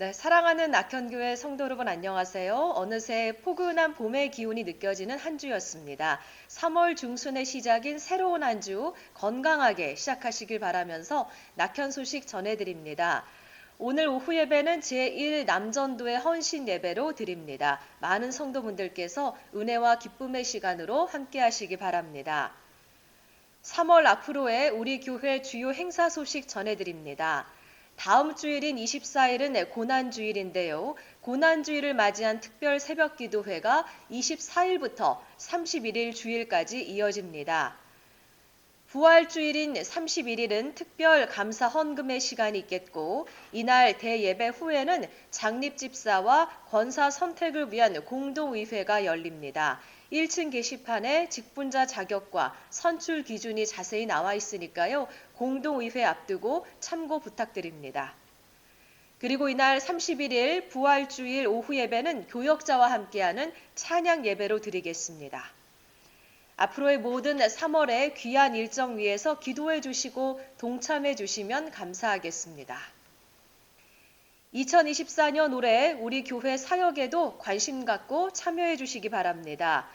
네, 사랑하는 낙현교회 성도 여러분 안녕하세요. 어느새 포근한 봄의 기운이 느껴지는 한 주였습니다. 3월 중순의 시작인 새로운 한 주 건강하게 시작하시길 바라면서 낙현 소식 전해드립니다. 오늘 오후 예배는 제1 남전도의 헌신 예배로 드립니다. 많은 성도분들께서 은혜와 기쁨의 시간으로 함께 하시기 바랍니다. 3월 앞으로의 우리 교회 주요 행사 소식 전해드립니다. 다음 주일인 24일은 고난주일인데요. 고난주일을 맞이한 특별 새벽 기도회가 24일부터 31일 주일까지 이어집니다. 부활주일인 31일은 특별 감사 헌금의 시간이 있겠고, 이날 대예배 후에는 장립집사와 권사 선택을 위한 공동의회가 열립니다. 1층 게시판에 직분자 자격과 선출 기준이 자세히 나와 있으니까요. 공동의회 앞두고 참고 부탁드립니다. 그리고 이날 31일 부활주일 오후 예배는 교역자와 함께하는 찬양 예배로 드리겠습니다. 앞으로의 모든 3월의 귀한 일정 위에서 기도해 주시고 동참해 주시면 감사하겠습니다. 2024년 올해 우리 교회 사역에도 관심 갖고 참여해 주시기 바랍니다.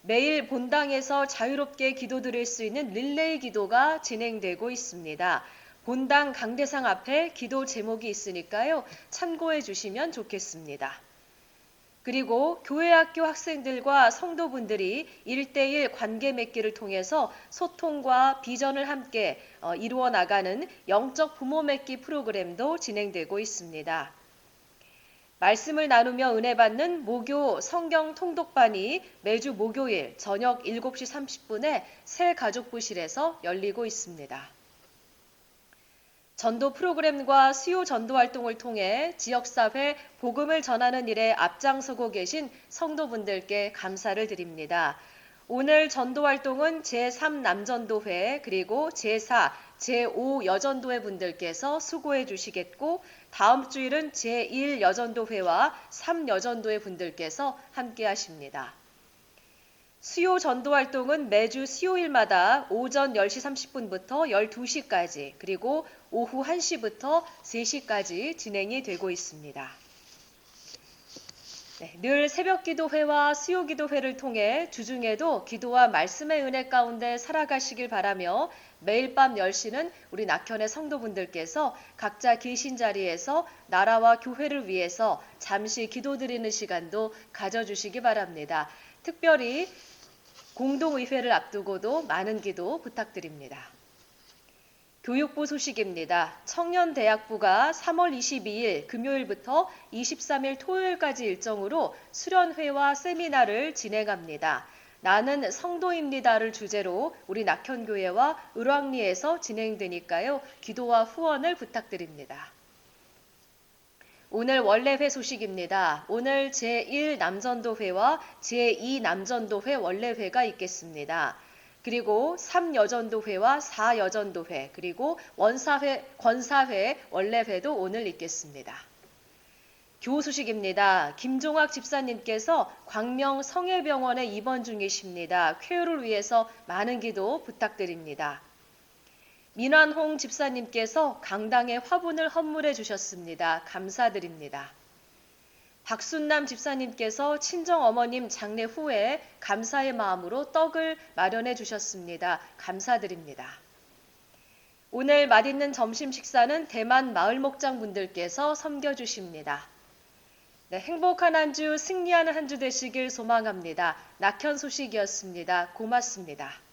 매일 본당에서 자유롭게 기도 드릴 수 있는 릴레이 기도가 진행되고 있습니다. 본당 강대상 앞에 기도 제목이 있으니까요. 참고해 주시면 좋겠습니다. 그리고 교회 학교 학생들과 성도분들이 일대일 관계 맺기를 통해서 소통과 비전을 함께 어, 이루어 나가는 영적 부모 맺기 프로그램도 진행되고 있습니다. 말씀을 나누며 은혜 받는 모교 성경 통독반이 매주 목요일 저녁 7시 30분에 새 가족부실에서 열리고 있습니다. 전도 프로그램과 수요 전도 활동을 통해 지역사회 복음을 전하는 일에 앞장서고 계신 성도분들께 감사를 드립니다. 오늘 전도 활동은 제3 남전도회 그리고 제4, 제5 여전도회 분들께서 수고해 주시겠고 다음 주일은 제1 여전도회와 3 여전도회 분들께서 함께 하십니다. 수요 전도 활동은 매주 수요일마다 오전 10시 30분부터 12시까지 그리고 오후 1시부터 3시까지 진행이 되고 있습니다. 네, 늘 새벽 기도회와 수요 기도회를 통해 주중에도 기도와 말씀의 은혜 가운데 살아가시길 바라며 매일 밤 10시는 우리 낙현의 성도분들께서 각자 계신 자리에서 나라와 교회를 위해서 잠시 기도드리는 시간도 가져주시기 바랍니다. 특별히 공동의회를 앞두고도 많은 기도 부탁드립니다. 교육부 소식입니다. 청년대학부가 3월 22일 금요일부터 23일 토요일까지 일정으로 수련회와 세미나를 진행합니다. 나는 성도입니다를 주제로 우리 낙현교회와 을왕리에서 진행되니까요. 기도와 후원을 부탁드립니다. 오늘 원래회 소식입니다. 오늘 제1 남전도회와 제2 남전도회 원래회가 있겠습니다. 그리고 3여전도회와 4여전도회, 그리고 원사회, 권사회 원래회도 오늘 있겠습니다. 교우 소식입니다. 김종학 집사님께서 광명 성혜병원에 입원 중이십니다. 쾌유를 위해서 많은 기도 부탁드립니다. 민환홍 집사님께서 강당에 화분을 헌물해 주셨습니다. 감사드립니다. 박순남 집사님께서 친정 어머님 장례 후에 감사의 마음으로 떡을 마련해 주셨습니다. 감사드립니다. 오늘 맛있는 점심 식사는 대만 마을 목장 분들께서 섬겨 주십니다. 네, 행복한 한 주, 승리하는 한 주 되시길 소망합니다. 낙현 소식이었습니다. 고맙습니다.